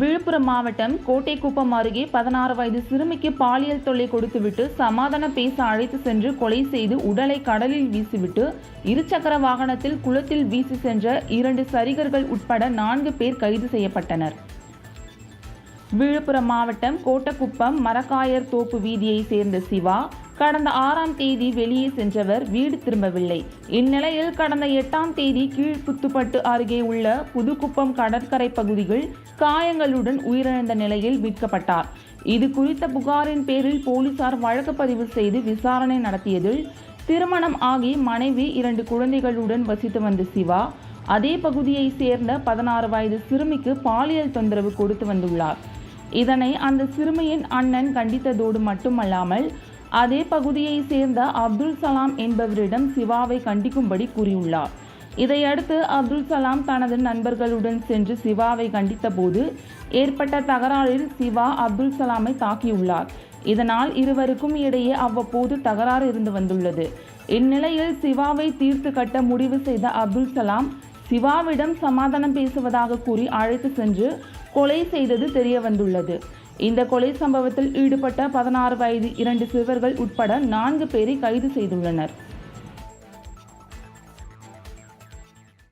விழுப்புரம் மாவட்டம் கோட்டைக்குப்பம் அருகே பதினாறு வயது சிறுமிக்கு பாலியல் தொல்லை கொடுத்துவிட்டு சமாதானம் பேச அழைத்து சென்று கொலை செய்து உடலை கடலில் வீசிவிட்டு இருசக்கர வாகனத்தில் குளத்தில் வீசி சென்ற இரண்டு சரிகர்கள் உட்பட நான்கு பேர் கைது செய்யப்பட்டனர். விழுப்புரம் மாவட்டம் கோட்டக்குப்பம் மரக்காயர் தோப்பு வீதியை சேர்ந்த சிவா கடந்த ஆறாம் தேதி வெளியே சென்றவர் வீடு திரும்பவில்லை. இந்நிலையில் கடந்த எட்டாம் தேதி கீழ்புத்துப்பட்டு அருகே உள்ள புதுக்குப்பம் கடற்கரை பகுதியில் காயங்களுடன் உயிரிழந்த நிலையில் மீட்கப்பட்டார். இது குறித்த புகாரின் பேரில் போலீசார் வழக்கு பதிவு செய்து விசாரணை நடத்தியதில் திருமணம் ஆகி மனைவி இரண்டு குழந்தைகளுடன் வசித்து வந்த சிவா அதே பகுதியை சேர்ந்த பதினாறு வயது சிறுமிக்கு பாலியல் தொந்தரவு கொடுத்து வந்துள்ளார். இதனை அந்த சிறுமியின் அண்ணன் கண்டித்ததோடு மட்டுமல்லாமல் அதே பகுதியை சேர்ந்த அப்துல் சலாம் என்பவரிடம் சிவாவை கண்டிக்கும்படி கூறியுள்ளார். இதையடுத்து அப்துல் சலாம் தனது நண்பர்களுடன் சென்று சிவாவை கண்டித்தபோது ஏற்பட்ட தகராறில் சிவா அப்துல் சலாமை தாக்கியுள்ளார். இதனால் இருவருக்கும் இடையே அவ்வப்போது தகராறு இருந்து வந்துள்ளது. இந்நிலையில் சிவாவை தீர்த்து கட்ட முடிவு செய்த அப்துல் சலாம் சிவாவிடம் சமாதானம் பேசுவதாக கூறி அழைத்து சென்று கொலை செய்தது தெரிய வந்துள்ளது. இந்த கொலை சம்பவத்தில் ஈடுபட்ட பதினாறு வயது இரண்டு சிறுவர்கள் உட்பட நான்கு பேரை கைது செய்துள்ளனர்.